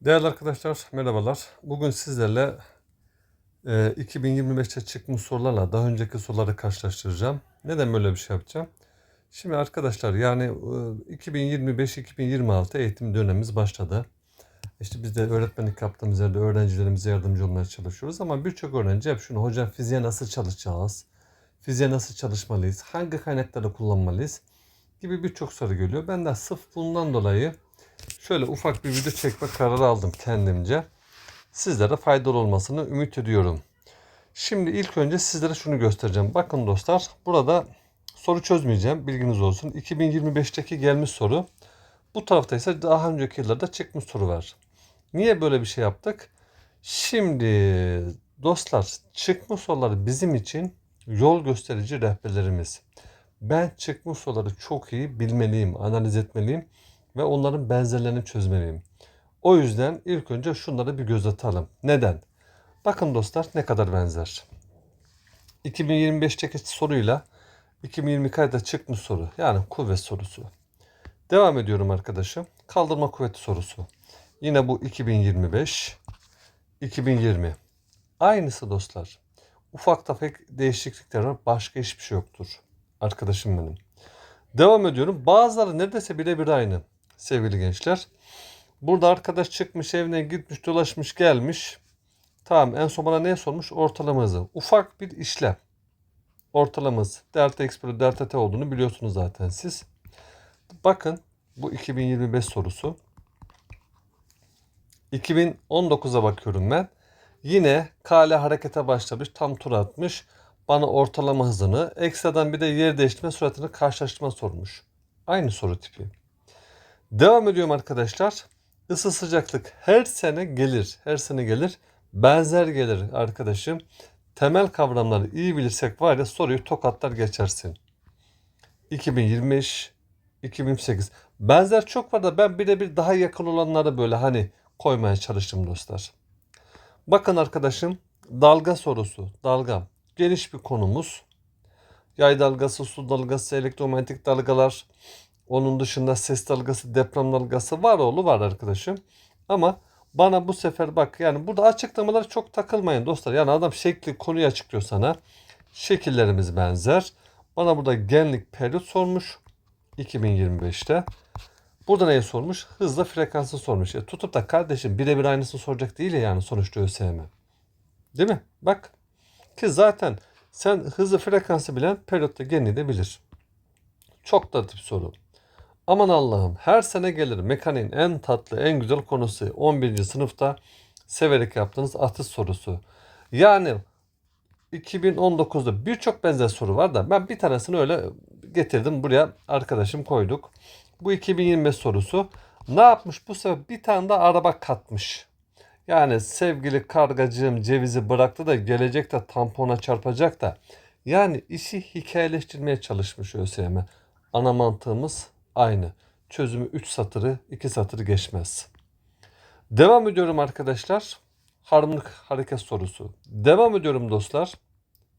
Değerli arkadaşlar merhabalar. Bugün sizlerle e, 2025'te çıkmış sorularla daha önceki soruları karşılaştıracağım. Neden böyle bir şey yapacağım? Şimdi arkadaşlar yani e, 2025-2026 eğitim dönemimiz başladı. İşte biz de öğretmenlik yaptığımız yerde öğrencilerimize yardımcı olmaya çalışıyoruz. Ama birçok öğrenci hep şunu hocam fiziğe nasıl çalışacağız? Fiziğe nasıl çalışmalıyız? Hangi kaynakları kullanmalıyız? Gibi birçok soru geliyor. Ben de sırf bundan dolayı şöyle ufak bir video çekme kararı aldım kendimce. Sizlere faydalı olmasını ümit ediyorum. Şimdi ilk önce sizlere şunu göstereceğim. Bakın dostlar burada soru çözmeyeceğim. Bilginiz olsun. 2025'teki gelmiş soru. Bu tarafta ise daha önceki yıllarda çıkmış soru var. Niye böyle bir şey yaptık? Şimdi dostlar çıkmış sorular bizim için yol gösterici rehberlerimiz. Ben çıkmış soruları çok iyi bilmeliyim, analiz etmeliyim ve onların benzerlerini çözmeliyim. O yüzden ilk önce şunları bir göz atalım. Neden? Bakın dostlar ne kadar benzer. 2025'teki soruyla 2022'de çıkmış soru. Yani kuvvet sorusu. Devam ediyorum arkadaşım. Kaldırma kuvveti sorusu. Yine bu 2025, 2020. Aynısı dostlar. Ufak tefek değişiklikler var. Başka hiçbir şey yoktur. Arkadaşım benim. Devam ediyorum. Bazıları neredeyse birebir aynı sevgili gençler. Burada arkadaş çıkmış evine gitmiş dolaşmış gelmiş. Tamam en son bana ne sormuş? Ortalama hızı. Ufak bir işlem. Ortalama hız. Delta X bölü delta T olduğunu biliyorsunuz zaten siz. Bakın bu 2025 sorusu. 2019'a bakıyorum ben. Yine kale harekete başlamış. Tam tur atmış. Bana ortalama hızını, ekstradan bir de yer değiştirme süratini karşılaştırma sormuş. Aynı soru tipi. Devam ediyorum arkadaşlar. Isı sıcaklık her sene gelir. Her sene gelir. Benzer gelir arkadaşım. Temel kavramları iyi bilirsek var ya soruyu tokatlar geçersin. 2025, 2028. Benzer çok var da ben birebir daha yakın olanları böyle hani koymaya çalıştım dostlar. Bakın arkadaşım dalga sorusu. Dalga. Geniş bir konumuz. Yay dalgası, su dalgası, elektromanyetik dalgalar, onun dışında ses dalgası, deprem dalgası var oğlu var arkadaşım. Ama bana bu sefer bak yani burada açıklamalara çok takılmayın dostlar. Yani adam şekli konuyu açıklıyor sana. Şekillerimiz benzer. Bana burada genlik periyot sormuş. 2025'te. Burada neyi sormuş? Hızla frekansı sormuş. Ya tutup da kardeşim birebir aynısını soracak değil ya yani sonuçta ÖSYM. Değil mi? Bak. Ki zaten sen hızlı frekansı bilen periyotta genliği de bilir. Çok da tip soru. Aman Allah'ım her sene gelir mekaniğin en tatlı en güzel konusu 11. sınıfta severek yaptığınız atış sorusu. Yani 2019'da birçok benzer soru var da ben bir tanesini öyle getirdim buraya arkadaşım koyduk. Bu 2025 sorusu ne yapmış bu sefer bir tane de araba katmış. Yani sevgili kargacığım cevizi bıraktı da gelecekte tampona çarpacak da. Yani işi hikayeleştirmeye çalışmış ÖSYM. Ana mantığımız aynı. Çözümü 3 satırı 2 satırı geçmez. Devam ediyorum arkadaşlar. Harmonik hareket sorusu. Devam ediyorum dostlar.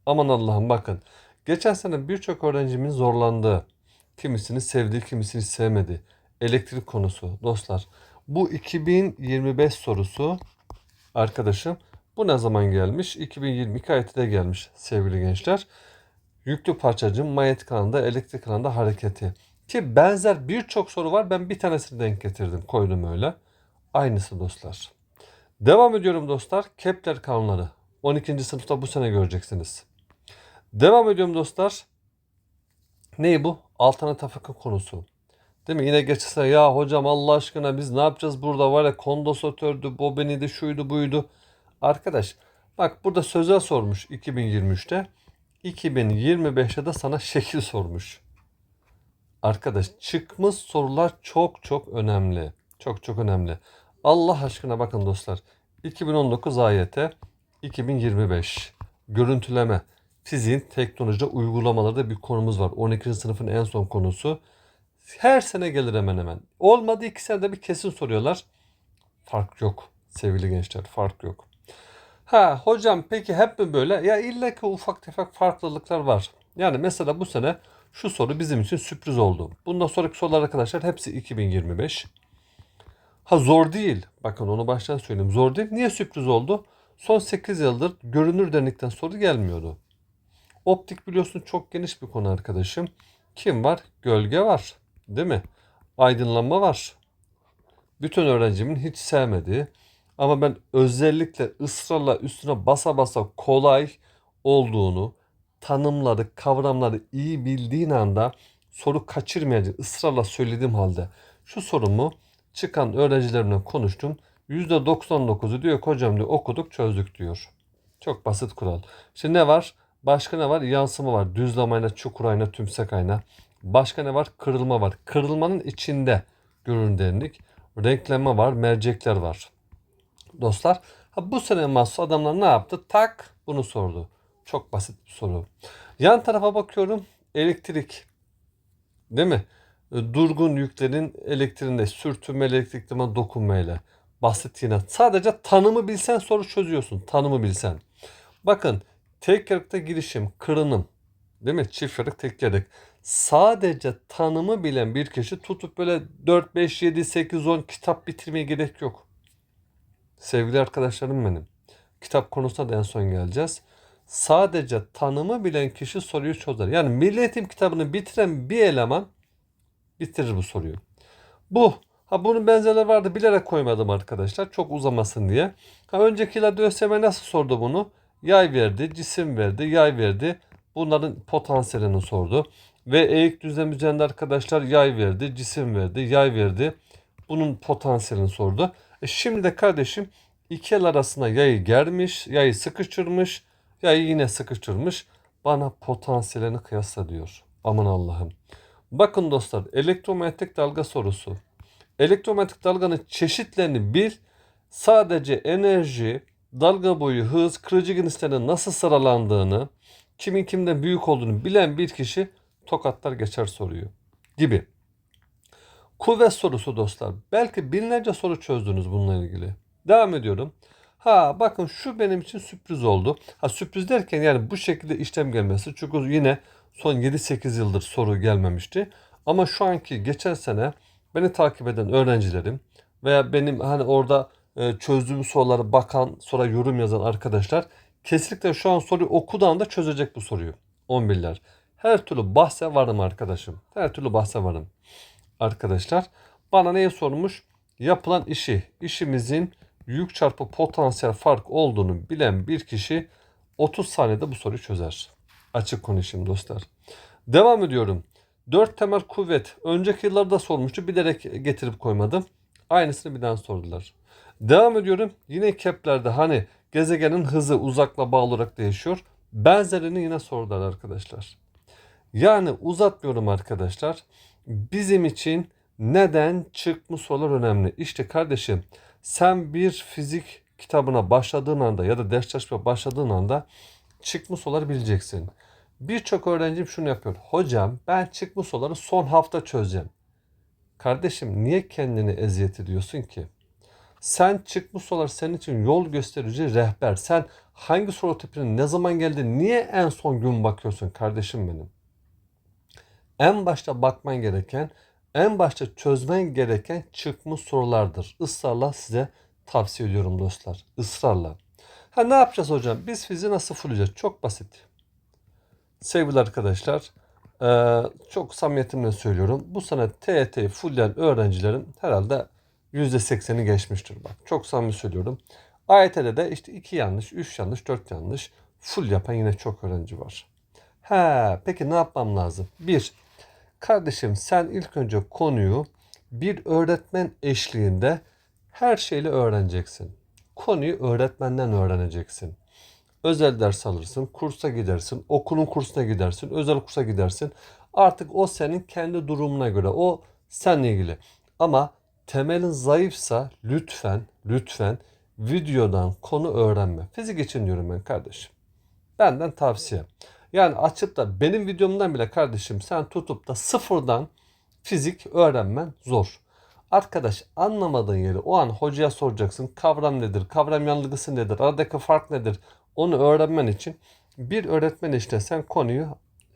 Aman Allah'ım bakın. Geçen sene birçok öğrencimin zorlandığı, kimisini sevdiği, kimisini sevmedi. Elektrik konusu dostlar. Bu 2025 sorusu arkadaşım. Bu ne zaman gelmiş? 2022 ayette gelmiş sevgili gençler. Yüklü parçacığın manyetik alanda, elektrik alanda hareketi. Ki benzer birçok soru var. Ben bir tanesini denk getirdim. Koydum öyle. Aynısı dostlar. Devam ediyorum dostlar. Kepler kanunları. 12. sınıfta bu sene göreceksiniz. Devam ediyorum dostlar. Neyi bu? Alternatif akım konusu. Değil mi? Yine geçse ya hocam Allah aşkına biz ne yapacağız burada var ya kondensatördü, bobiniydi, şuydu buydu. Arkadaş bak burada sözel sormuş 2023'te. 2025'te de sana şekil sormuş. Arkadaş çıkmış sorular çok çok önemli. Çok çok önemli. Allah aşkına bakın dostlar. 2019 AYT 2025 görüntüleme fiziğin teknolojide uygulamaları bir konumuz var. 12. sınıfın en son konusu. Her sene gelir hemen hemen. Olmadı iki senede bir kesin soruyorlar. Fark yok sevgili gençler fark yok. Ha hocam peki hep mi böyle? Ya illa ki ufak tefek farklılıklar var. Yani mesela bu sene şu soru bizim için sürpriz oldu. Bundan sonraki sorular arkadaşlar hepsi 2025. Ha zor değil. Bakın onu baştan söyleyeyim. Zor değil. Niye sürpriz oldu? Son 8 yıldır görünür dernekten soru gelmiyordu. Optik biliyorsun çok geniş bir konu arkadaşım. Kim var? Gölge var. Değil mi? Aydınlanma var. Bütün öğrencimin hiç sevmediği ama ben özellikle ısrarla üstüne basa basa kolay olduğunu, tanımları, kavramları iyi bildiğin anda soru kaçırmayacağını ısrarla söylediğim halde şu sorumu çıkan öğrencilerimle konuştum. %99'u diyor ki hocam diyor okuduk çözdük diyor. Çok basit kural. Şimdi ne var? Başka ne var? Yansıma var. Düzlem ayna, çukur ayna, tümsek ayna. Başka ne var? Kırılma var. Kırılmanın içinde görünür derinlik. Renkleme var, mercekler var. Dostlar, ha bu sene mahsus adamlar ne yaptı? Tak bunu sordu. Çok basit bir soru. Yan tarafa bakıyorum. Elektrik. Değil mi? E, Durgun yüklerin elektriğinde sürtünme elektrikleme dokunmayla. Basit yine. Sadece tanımı bilsen soru çözüyorsun. Tanımı bilsen. Bakın tek yarıkta girişim, kırınım. Değil mi? Çift yarık, tek yarık. Sadece tanımı bilen bir kişi tutup böyle 4, 5, 7, 8, 10 kitap bitirmeye gerek yok. Sevgili arkadaşlarım benim. Kitap konusuna da en son geleceğiz. Sadece tanımı bilen kişi soruyu çözer. Yani Milli Eğitim kitabını bitiren bir eleman bitirir bu soruyu. Bu. Ha bunun benzerleri vardı bilerek koymadım arkadaşlar. Çok uzamasın diye. Ha öncekilerde ÖSYM nasıl sordu bunu? Yay verdi, cisim verdi, yay verdi. Bunların potansiyelini sordu. Ve eğik düzlem üzerinde arkadaşlar yay verdi, cisim verdi, yay verdi. Bunun potansiyelini sordu. E şimdi de kardeşim iki el arasına yayı germiş, yayı sıkıştırmış, yayı yine sıkıştırmış. Bana potansiyelini kıyasla diyor. Aman Allah'ım. Bakın dostlar elektromanyetik dalga sorusu. Elektromanyetik dalganın çeşitlerini bil. Sadece enerji, dalga boyu, hız, kırıcı genişlerinin nasıl sıralandığını, kimin kimden büyük olduğunu bilen bir kişi tokatlar geçer soruyu gibi. Kuvvet sorusu dostlar. Belki binlerce soru çözdünüz bununla ilgili. Devam ediyorum. Ha bakın şu benim için sürpriz oldu. Ha sürpriz derken yani bu şekilde işlem gelmesi. Çünkü yine son 7-8 yıldır soru gelmemişti. Ama şu anki geçen sene beni takip eden öğrencilerim veya benim hani orada e, çözdüğüm soruları bakan sonra yorum yazan arkadaşlar kesinlikle şu an soruyu okuduğu anda çözecek bu soruyu. 11'ler. Her türlü bahse varım arkadaşım. Her türlü bahse varım. Arkadaşlar bana neye sormuş? Yapılan işi, işimizin yük çarpı potansiyel fark olduğunu bilen bir kişi 30 saniyede bu soruyu çözer. Açık konuşayım dostlar. Devam ediyorum. 4 temel kuvvet. Önceki yıllarda sormuştu. Bilerek getirip koymadım. Aynısını bir daha sordular. Devam ediyorum. Yine Kepler'de hani gezegenin hızı uzakla bağlı olarak değişiyor. Benzerini yine sordular arkadaşlar. Yani uzatmıyorum arkadaşlar. Bizim için neden çıkmış sorular önemli? İşte kardeşim sen bir fizik kitabına başladığın anda ya da ders çalışmaya başladığın anda çıkmış soruları bileceksin. Birçok öğrencim şunu yapıyor. Hocam ben çıkmış soruları son hafta çözeceğim. Kardeşim niye kendini eziyet ediyorsun ki? Sen çıkmış sorular senin için yol gösterici rehber. Sen hangi soru tipinin ne zaman geldi niye en son gün bakıyorsun kardeşim benim? En başta bakman gereken, en başta çözmen gereken çıkmış sorulardır. Israrla size tavsiye ediyorum dostlar. Israrla. Ha ne yapacağız hocam? Biz fiziği nasıl fullayacağız? Çok basit. Sevgili arkadaşlar, eee, çok samimiyetimle söylüyorum. Bu sene TET fullayan öğrencilerin herhalde %80'i geçmiştir bak. Çok samimi söylüyorum. AYT'de de işte 2 yanlış, 3 yanlış, 4 yanlış full yapan yine çok öğrenci var. He, peki ne yapmam lazım? Bir, kardeşim sen ilk önce konuyu bir öğretmen eşliğinde her şeyle öğreneceksin. Konuyu öğretmenden öğreneceksin. Özel ders alırsın, kursa gidersin, okulun kursuna gidersin, özel kursa gidersin. Artık o senin kendi durumuna göre, o seninle ilgili. Ama temelin zayıfsa lütfen, lütfen videodan konu öğrenme. Fizik için diyorum ben kardeşim. Benden tavsiye. Yani açıp da benim videomdan bile kardeşim sen tutup da sıfırdan fizik öğrenmen zor. Arkadaş anlamadığın yeri o an hocaya soracaksın. Kavram nedir? Kavram yanılgısı nedir? Aradaki fark nedir? Onu öğrenmen için bir öğretmen işte sen konuyu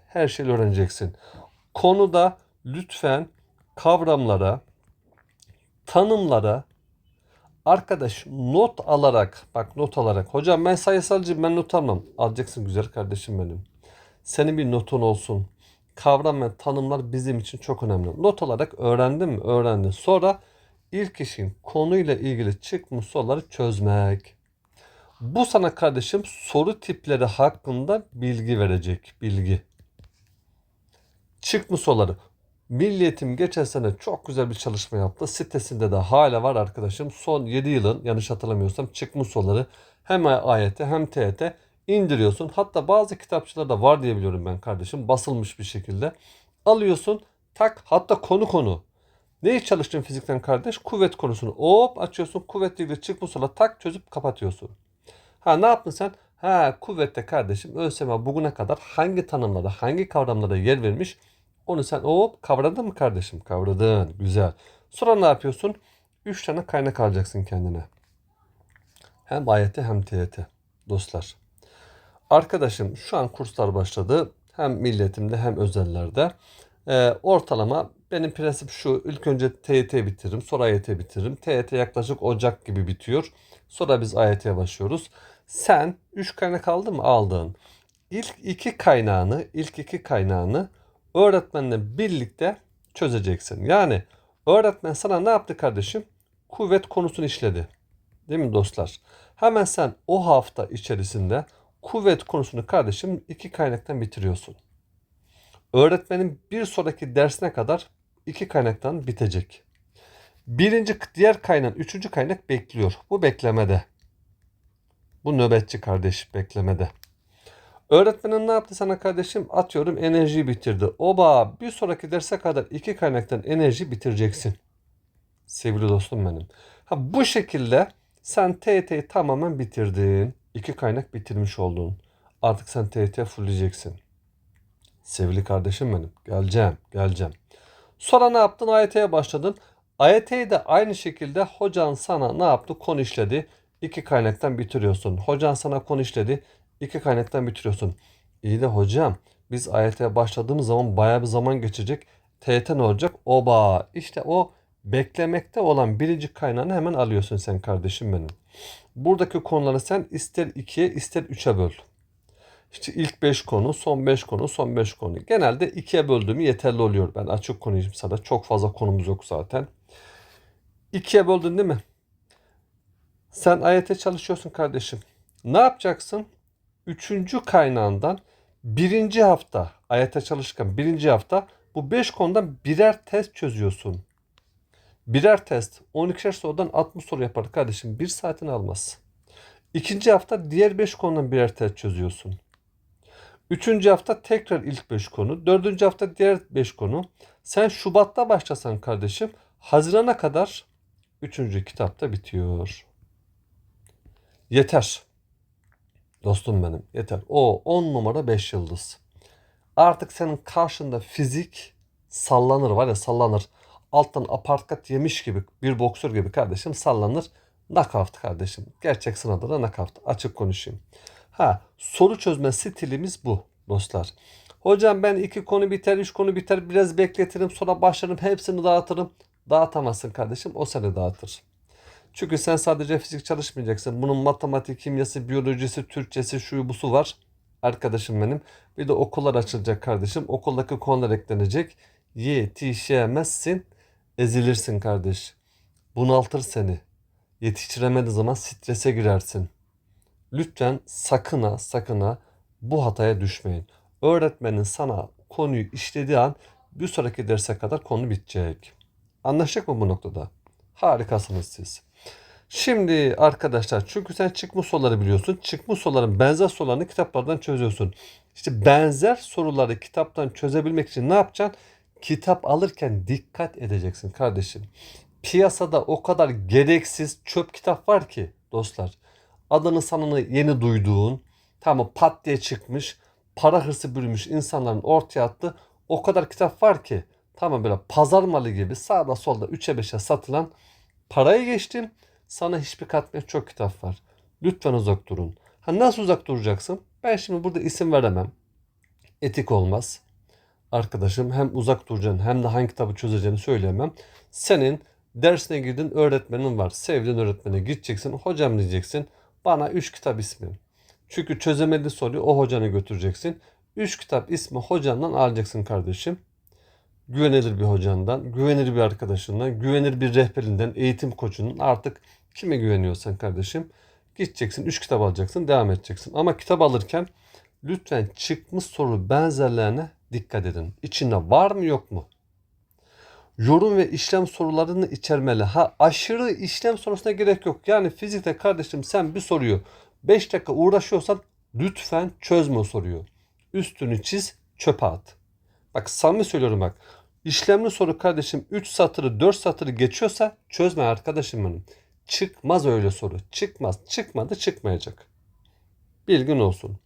her şeyi öğreneceksin. Konuda lütfen kavramlara, tanımlara Arkadaş not alarak bak not alarak hocam ben sayısalcıyım ben not almam. Alacaksın güzel kardeşim benim. Senin bir notun olsun. Kavram ve tanımlar bizim için çok önemli. Not alarak öğrendin mi? Öğrendin. Sonra ilk işin konuyla ilgili çıkmış soruları çözmek. Bu sana kardeşim soru tipleri hakkında bilgi verecek. Bilgi. Çıkmış soruları. Milliyetim geçen sene çok güzel bir çalışma yaptı. Sitesinde de hala var arkadaşım. Son 7 yılın yanlış hatırlamıyorsam çıkmış soruları hem AYT hem TYT indiriyorsun. Hatta bazı kitapçılarda var diye biliyorum ben kardeşim. Basılmış bir şekilde. Alıyorsun tak hatta konu konu. Neyi çalıştın fizikten kardeş? Kuvvet konusunu. Hop açıyorsun kuvvetle ilgili çıkmış soruları tak çözüp kapatıyorsun. Ha ne yaptın sen? Ha kuvvette kardeşim ÖSYM bugüne kadar hangi tanımlara, hangi kavramlara yer vermiş? Onu sen hop kavradın mı kardeşim? Kavradın. Güzel. Sonra ne yapıyorsun? 3 tane kaynak alacaksın kendine. Hem AYT hem TYT. Dostlar. Arkadaşım şu an kurslar başladı. Hem milletimde hem özellerde. Ee, ortalama benim prensip şu. İlk önce TYT bitiririm. Sonra AYT bitiririm. TYT yaklaşık Ocak gibi bitiyor. Sonra biz AYT'ye başlıyoruz. Sen 3 kaynak aldın mı? Aldın. İlk iki kaynağını, ilk iki kaynağını öğretmenle birlikte çözeceksin. Yani öğretmen sana ne yaptı kardeşim? Kuvvet konusunu işledi. Değil mi dostlar? Hemen sen o hafta içerisinde kuvvet konusunu kardeşim iki kaynaktan bitiriyorsun. Öğretmenin bir sonraki dersine kadar iki kaynaktan bitecek. Birinci diğer kaynak, üçüncü kaynak bekliyor. Bu beklemede. Bu nöbetçi kardeş beklemede. Öğretmenin ne yaptı sana kardeşim? Atıyorum enerjiyi bitirdi. Oba bir sonraki derse kadar iki kaynaktan enerji bitireceksin. Sevgili dostum benim. Ha, bu şekilde sen TYT'yi tamamen bitirdin. İki kaynak bitirmiş oldun. Artık sen TYT fullleyeceksin. Sevgili kardeşim benim. Geleceğim, geleceğim. Sonra ne yaptın? AYT'ye başladın. AYT'yi de aynı şekilde hocan sana ne yaptı? Konu işledi. İki kaynaktan bitiriyorsun. Hocan sana konu işledi. İki kaynaktan bitiriyorsun. İyi de hocam biz AYT'ye başladığımız zaman baya bir zaman geçecek. TYT ne olacak? Oba işte o beklemekte olan birinci kaynağını hemen alıyorsun sen kardeşim benim. Buradaki konuları sen ister 2'ye ister 3'e böl. İşte ilk 5 konu, son 5 konu, son 5 konu. Genelde 2'ye böldüğümü yeterli oluyor. Ben açık konuşayım sana. Çok fazla konumuz yok zaten. 2'ye böldün değil mi? Sen AYT çalışıyorsun kardeşim. Ne yapacaksın? Üçüncü kaynağından birinci hafta AYT çalışırken birinci hafta bu 5 konudan birer test çözüyorsun. Birer test 12'şer sorudan 60 soru yapar kardeşim. Bir saatini almaz. İkinci hafta diğer 5 konudan birer test çözüyorsun. Üçüncü hafta tekrar ilk 5 konu. Dördüncü hafta diğer 5 konu. Sen Şubat'ta başlasan kardeşim Haziran'a kadar üçüncü kitapta bitiyor. Yeter. Dostum benim yeter. O 10 numara 5 yıldız. Artık senin karşında fizik sallanır var ya sallanır. Alttan aparkat yemiş gibi bir boksör gibi kardeşim sallanır. Knockout kardeşim. Gerçek sınavda da knockout. Açık konuşayım. Ha soru çözme stilimiz bu dostlar. Hocam ben iki konu biter, üç konu biter biraz bekletirim sonra başlarım hepsini dağıtırım. Dağıtamazsın kardeşim o seni dağıtır. Çünkü sen sadece fizik çalışmayacaksın. Bunun matematik, kimyası, biyolojisi, Türkçesi, şu busu var. Arkadaşım benim. Bir de okullar açılacak kardeşim. Okuldaki konular eklenecek. Yetişemezsin. Ezilirsin kardeş. Bunaltır seni. Yetiştiremediği zaman strese girersin. Lütfen sakın ha bu hataya düşmeyin. Öğretmenin sana konuyu işlediği an bir sonraki derse kadar konu bitecek. Anlaştık mı bu noktada? Harikasınız siz. Şimdi arkadaşlar çünkü sen çıkmış soruları biliyorsun. Çıkmış soruların benzer sorularını kitaplardan çözüyorsun. İşte benzer soruları kitaptan çözebilmek için ne yapacaksın? Kitap alırken dikkat edeceksin kardeşim. Piyasada o kadar gereksiz çöp kitap var ki dostlar. Adını sanını yeni duyduğun, tamam pat diye çıkmış, para hırsı bürümüş insanların ortaya attığı o kadar kitap var ki tamam böyle pazar malı gibi sağda solda 3'e 5'e satılan parayı geçtim sana hiçbir katmayan çok kitap var. Lütfen uzak durun. Ha nasıl uzak duracaksın? Ben şimdi burada isim veremem. Etik olmaz. Arkadaşım hem uzak duracaksın hem de hangi kitabı çözeceğini söyleyemem. Senin Dersine girdin öğretmenin var. Sevdiğin öğretmene gideceksin. Hocam diyeceksin. Bana 3 kitap ismi. Çünkü çözemedi soruyu o hocanı götüreceksin. 3 kitap ismi hocandan alacaksın kardeşim. Güvenilir bir hocandan, güvenilir bir arkadaşından, güvenilir bir rehberinden, eğitim koçunun artık kime güveniyorsan kardeşim. Gideceksin 3 kitap alacaksın devam edeceksin. Ama kitap alırken lütfen çıkmış soru benzerlerine dikkat edin. İçinde var mı yok mu? yorum ve işlem sorularını içermeli. Ha aşırı işlem sorusuna gerek yok. Yani fizikte kardeşim sen bir soruyu 5 dakika uğraşıyorsan lütfen çözme o soruyu. Üstünü çiz, çöpe at. Bak samimi söylüyorum bak. İşlemli soru kardeşim 3 satırı 4 satırı geçiyorsa çözme arkadaşım benim. Çıkmaz öyle soru. Çıkmaz. Çıkmadı çıkmayacak. Bilgin olsun.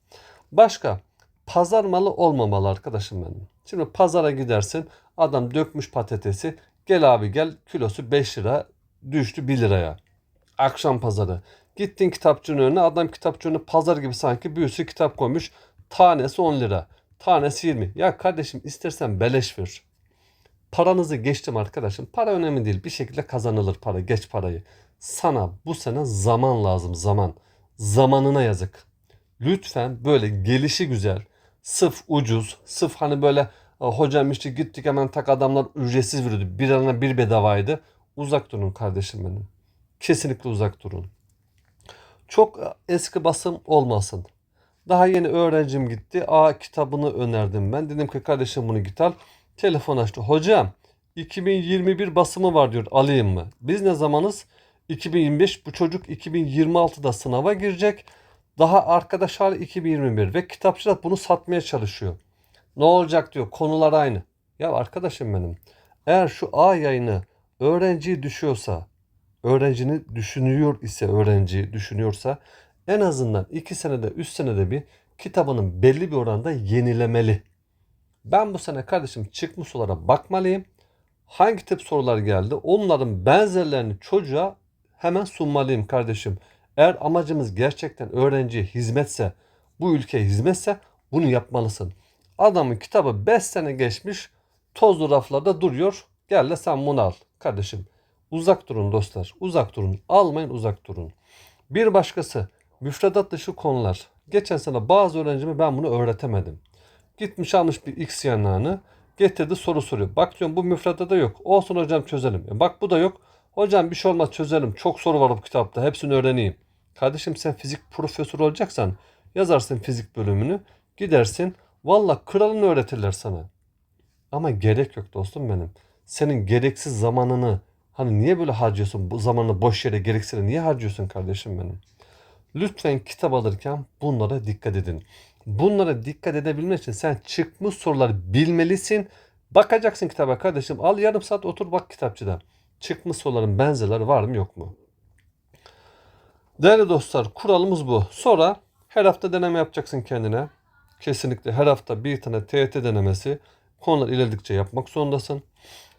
Başka pazar malı olmamalı arkadaşım benim. Şimdi pazara gidersin adam dökmüş patatesi gel abi gel kilosu 5 lira düştü 1 liraya. Akşam pazarı. Gittin kitapçının önüne adam kitapçının pazar gibi sanki sürü kitap koymuş. Tanesi 10 lira. Tanesi 20. Ya kardeşim istersen beleş ver. Paranızı geçtim arkadaşım. Para önemli değil. Bir şekilde kazanılır para. Geç parayı. Sana bu sene zaman lazım zaman. Zamanına yazık. Lütfen böyle gelişi güzel, sıf ucuz, sıf hani böyle "Aa, hocam işte gittik hemen tak adamlar ücretsiz veriyordu. Bir ana bir bedavaydı. Uzak durun kardeşim benim. Kesinlikle uzak durun. Çok eski basım olmasın. Daha yeni öğrencim gitti. A kitabını önerdim ben. Dedim ki kardeşim bunu git al. Telefon açtı. Hocam 2021 basımı var diyor. Alayım mı? Biz ne zamanız? 2025. Bu çocuk 2026'da sınava girecek. Daha arkadaş hali 2021 ve kitapçılar bunu satmaya çalışıyor. Ne olacak diyor. Konular aynı. Ya arkadaşım benim. Eğer şu A yayını öğrenciyi düşüyorsa, öğrencini düşünüyor ise, öğrenci düşünüyorsa en azından 2 senede, 3 senede bir kitabının belli bir oranda yenilemeli. Ben bu sene kardeşim çıkmış sorulara bakmalıyım. Hangi tip sorular geldi? Onların benzerlerini çocuğa hemen sunmalıyım kardeşim. Eğer amacımız gerçekten öğrenciye hizmetse, bu ülkeye hizmetse bunu yapmalısın. Adamın kitabı 5 sene geçmiş, tozlu raflarda duruyor. Gel de sen bunu al kardeşim. Uzak durun dostlar. Uzak durun. Almayın uzak durun. Bir başkası müfredat dışı konular. Geçen sene bazı öğrencime ben bunu öğretemedim. Gitmiş almış bir X yanağını getirdi soru soruyor. Bak diyorum bu müfredata yok. Olsun hocam çözelim. E bak bu da yok. Hocam bir şey olmaz çözelim. Çok soru var bu kitapta. Hepsini öğreneyim. Kardeşim sen fizik profesörü olacaksan yazarsın fizik bölümünü. Gidersin. Valla kralını öğretirler sana. Ama gerek yok dostum benim. Senin gereksiz zamanını hani niye böyle harcıyorsun? Bu zamanı boş yere gereksiz niye harcıyorsun kardeşim benim? Lütfen kitap alırken bunlara dikkat edin. Bunlara dikkat edebilmek için sen çıkmış soruları bilmelisin. Bakacaksın kitaba kardeşim. Al yarım saat otur bak kitapçıda. Çıkmış soruların benzerleri var mı yok mu? Değerli dostlar kuralımız bu. Sonra her hafta deneme yapacaksın kendine. Kesinlikle her hafta bir tane TYT denemesi. Konular ilerledikçe yapmak zorundasın.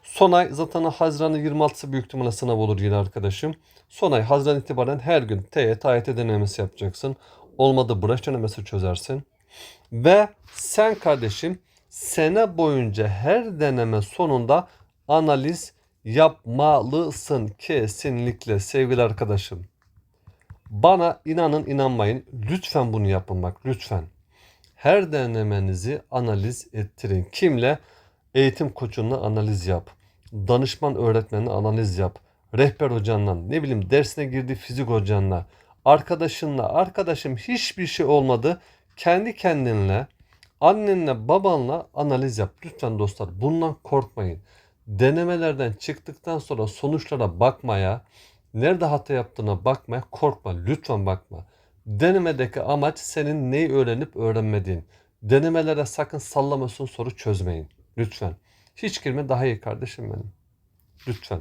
Son ay zaten Haziran'ın 26'sı büyük ihtimalle sınav olur yine arkadaşım. Son ay Haziran itibaren her gün TYT, AYT denemesi yapacaksın. Olmadı branş denemesi çözersin. Ve sen kardeşim sene boyunca her deneme sonunda analiz yapmalısın kesinlikle sevgili arkadaşım. Bana inanın inanmayın lütfen bunu yapın bak lütfen. Her denemenizi analiz ettirin. Kimle? Eğitim koçunla analiz yap. Danışman öğretmenle analiz yap. Rehber hocanla, ne bileyim dersine girdiği fizik hocanla, arkadaşınla, arkadaşım hiçbir şey olmadı. Kendi kendinle, annenle, babanla analiz yap. Lütfen dostlar bundan korkmayın. Denemelerden çıktıktan sonra sonuçlara bakmaya, nerede hata yaptığına bakmaya korkma. Lütfen bakma. Denemedeki amaç senin neyi öğrenip öğrenmediğin. Denemelere sakın sallamasın soru çözmeyin. Lütfen. Hiç girme daha iyi kardeşim benim. Lütfen.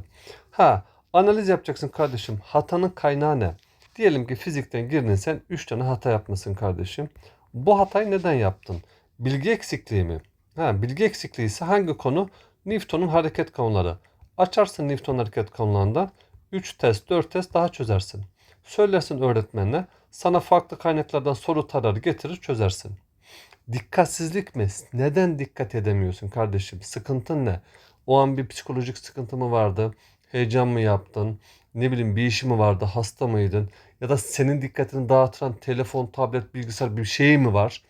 Ha analiz yapacaksın kardeşim. Hatanın kaynağı ne? Diyelim ki fizikten girdin sen 3 tane hata yapmasın kardeşim. Bu hatayı neden yaptın? Bilgi eksikliği mi? Ha, bilgi eksikliği ise hangi konu? Newton'un hareket konuları. Açarsın Newton hareket konularından 3 test 4 test daha çözersin. Söylersin öğretmenine sana farklı kaynaklardan soru tarar getirir çözersin. Dikkatsizlik mi? Neden dikkat edemiyorsun kardeşim? Sıkıntın ne? O an bir psikolojik sıkıntı mı vardı? Heyecan mı yaptın? Ne bileyim bir işi mi vardı? Hasta mıydın? Ya da senin dikkatini dağıtıran telefon, tablet, bilgisayar bir şey mi var?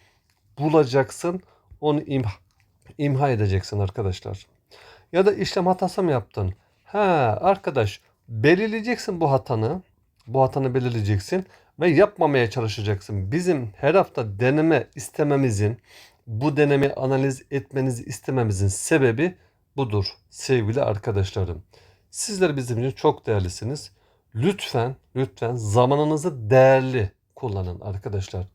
Bulacaksın. Onu imha, imha edeceksin arkadaşlar. Ya da işlem hatası mı yaptın? Ha arkadaş belirleyeceksin bu hatanı. Bu hatanı belirleyeceksin ve yapmamaya çalışacaksın. Bizim her hafta deneme istememizin, bu denemi analiz etmenizi istememizin sebebi budur sevgili arkadaşlarım. Sizler bizim için çok değerlisiniz. Lütfen, lütfen zamanınızı değerli kullanın arkadaşlar.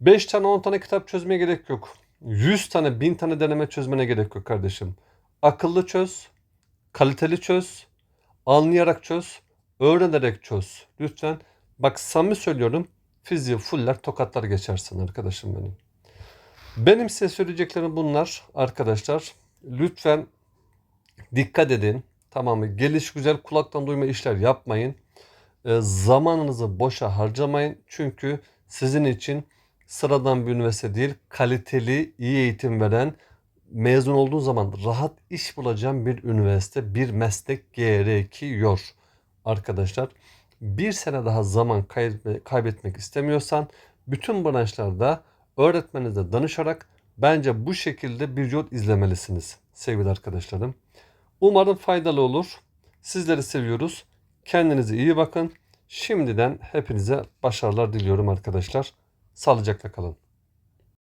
5 tane 10 tane kitap çözmeye gerek yok. 100 tane 1000 tane deneme çözmene gerek yok kardeşim. Akıllı çöz, kaliteli çöz, anlayarak çöz, öğrenerek çöz. Lütfen bak samimi söylüyorum fiziği fuller tokatlar geçersin arkadaşım benim. Benim size söyleyeceklerim bunlar arkadaşlar. Lütfen dikkat edin. Tamam mı? Geliş güzel kulaktan duyma işler yapmayın. E, zamanınızı boşa harcamayın. Çünkü sizin için sıradan bir üniversite değil, kaliteli, iyi eğitim veren, mezun olduğun zaman rahat iş bulacağın bir üniversite, bir meslek gerekiyor arkadaşlar. Bir sene daha zaman kaybetme- kaybetmek istemiyorsan bütün branşlarda öğretmeninize danışarak bence bu şekilde bir yol izlemelisiniz sevgili arkadaşlarım. Umarım faydalı olur. Sizleri seviyoruz. Kendinize iyi bakın. Şimdiden hepinize başarılar diliyorum arkadaşlar. Sağlıcakla kalın.